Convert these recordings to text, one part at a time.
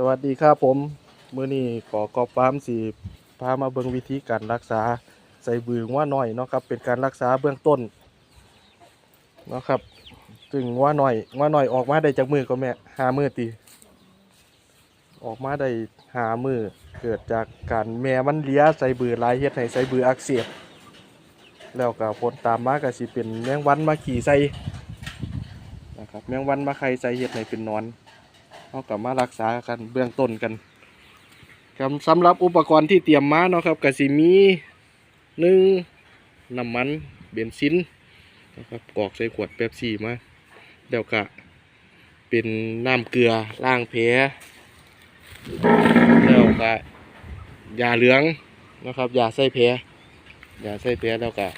สวัสดีครับผม มื้อนี้ขอกอบฟาร์มสีพามาเบิงวิธีการรักษาใส่บือว่าน้อยเนาะครับ เป็นการรักษาเบื้องต้นเนาะครับซึ่งว่าหน้อยว่าหน้อยออกมาได้จากมือก็แม่หามือตีออกมาได้หามือเกิดจากการแม่มันเลี้ยใส่บือลายเฮ็ดให้ใส่บืออักเสบแล้วก็ผลตามมาก็สิเป็นแมงวันมาขี่ใส่นะครับแมงวันมาไข่ใส่เฮ็ดให้เป็นนอน เขากลับมารักษากันเบื้องต้นกันครับสำหรับอุปกรณ์ที่เตรียมมาเนาะครับก็สิมีหนึ่งน้ำมันเบนซินนะครับกรอกใส่ขวดเป๊ปซี่มาเดี๋ยวก็เป็นน้ำเกลือล้างแผลแล้วก็ยาเหลืองนะครับยาใส่แผลยาใส่แผลแล้วก็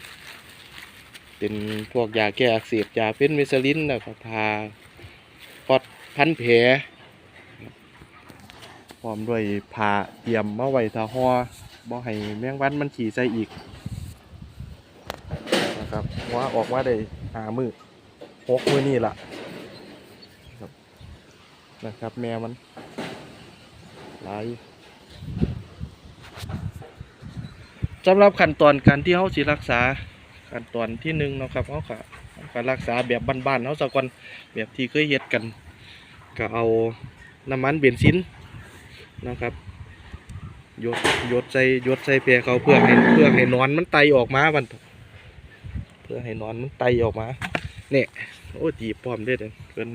เป็นพวกยาแก้อักเสบยาเป็นเมสลินนะครับทาพอดพันแผล พร้อมด้วยผ้าเตรียมมาไว้ทาห่อบ่ให้แมงวันมันขี่ใส่อีกนะครับว่าออกมาได้หามือหกมือนี่ล่ะนะครับ แม่มันหลายสำหรับขั้นตอนการที่เขาสิรักษาขั้นตอนที่หนึ่งนะครับเขาก็การรักษาแบบบ้านๆเขาสะก่อนแบบที่เคยเฮ็ดกัน ก็เอาน้ำมันเบนซิน นะครับยดยดใส่ยดใส่แพรเขาเพื่อให้เพื่อให้นอนมันไตออกมาบันเพื่อให้นอนมันไตออกมาเนี่ยโอ้จีบป้อมเด้เด้อเพิ่น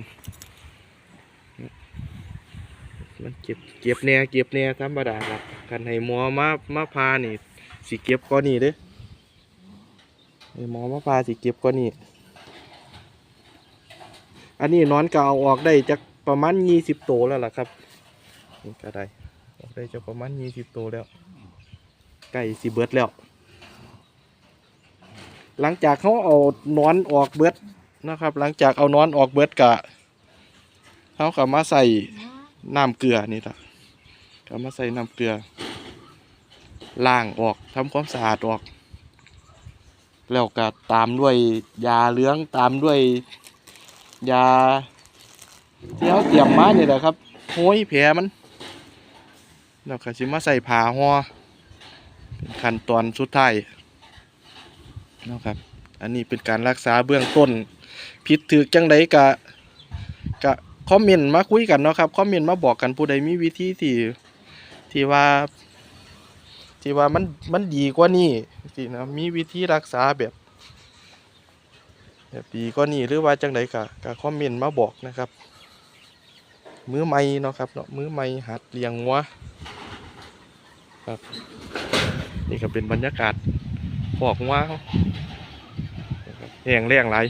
มันเก็บเก็บแหน่เก็บแหน่ธรรมดาครับกันให้หมอมามาพานี่สิเก็บก้อนนี้เด้อให้หมอมาพาสิเก็บก้อนนี้อันนี้นอนก็เอาออกได้จากประมาณยี่สิบตัวแล้วล่ะครับ นี่ก็ได้ได้จากประมาณยี่สิบตัวแล้วไก่สิเบิดแล้ว หลังจากเขาเอานอนออกเบิดนะครับ หลังจากเอานอนออกเบิดกะเขาก็มาใส่น้ำเกลือนี่ละก็มาใส่น้ำเกลือล้างออกทำความสะอาดออก แล้วก็ตามด้วยยาเลืองตามด้วยยาที่เขาเตรียมมาเนี่ยแหละครับโห้ยแผลมัน แล้วก็สิมาใส่ผ้าห่อเป็นขั้นตอนสุดท้ายนะครับ อันนี้เป็นการรักษาเบื้องต้นผิดถือจังไดกะกะคอมเมนต์มาคุยกันเนาะครับคอมเมนต์มาบอกกันผู้ใดมีวิธีที่ที่ว่า ที่ว่ามันมันดีกว่านี้สินะมีวิธีรักษาแบบแบบดีก็นี่หรือว่าจังไดกะกะคอมเมนต์มาบอกนะครับ มือใหม่เนาะครับเนาะมือใหม่หัดเลี้ยงวัว ครับ นี่ก็เป็นบรรยากาศขอกวัวเขานะครับแห้งแรงไหลาย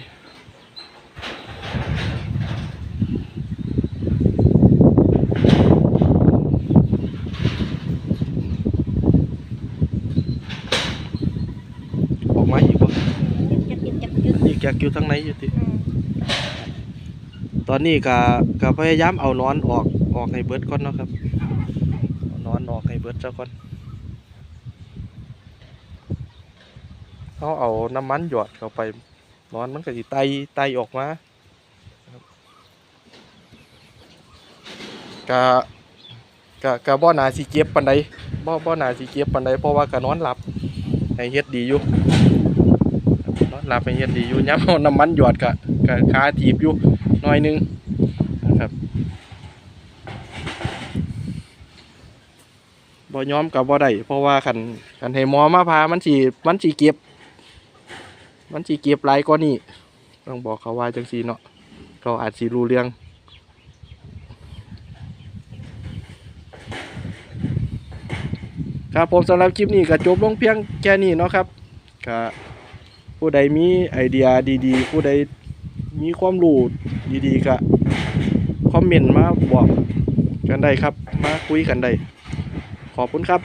ออกมาอีกบ่จับยึดจับยึดอีกแกกอยู่ทางไหนอยู่ติตอนนี้ก็ก็พยายามเอานอนออกออกให้เบิดก่อนเนาะครับเอานอนออกให้เบิดซะก่อน เขาเอาน้ำมันหยอดเข้าไปนอนมันก็สิไตไตออกมากะกะกะบ่น่าสิเจ็บปานใดบ่บ่น่าสิเจ็บปานใดเพราะว่าก็นอนหลับให้เฮ็ดดีอยู่นอนหลับให้เฮ็ดดีอยู่ย้ำเอาน้ำมันหยอดกะกะขาถีบอยู่หน่อยนึงนะครับบ่ย้อมกับบ่ได้เพราะว่าคันคันให้หมอมาพามันสิมันสิเก็บ มันสิเก็บหลายกว่านี้ต้องบอกเขาว่าจังซี่เนาะเขาอาจสิรู้เรื่องครับผมสำหรับคลิปนี้ก็จบลงเพียงแค่นี้เนาะครับก็ผู้ใดมีไอเดียดีๆ ผู้ใดมีความรู้ดีๆก็คอมเมนต์มาบอกกันได้ครับ มาคุยกันได้ขอบคุณครับ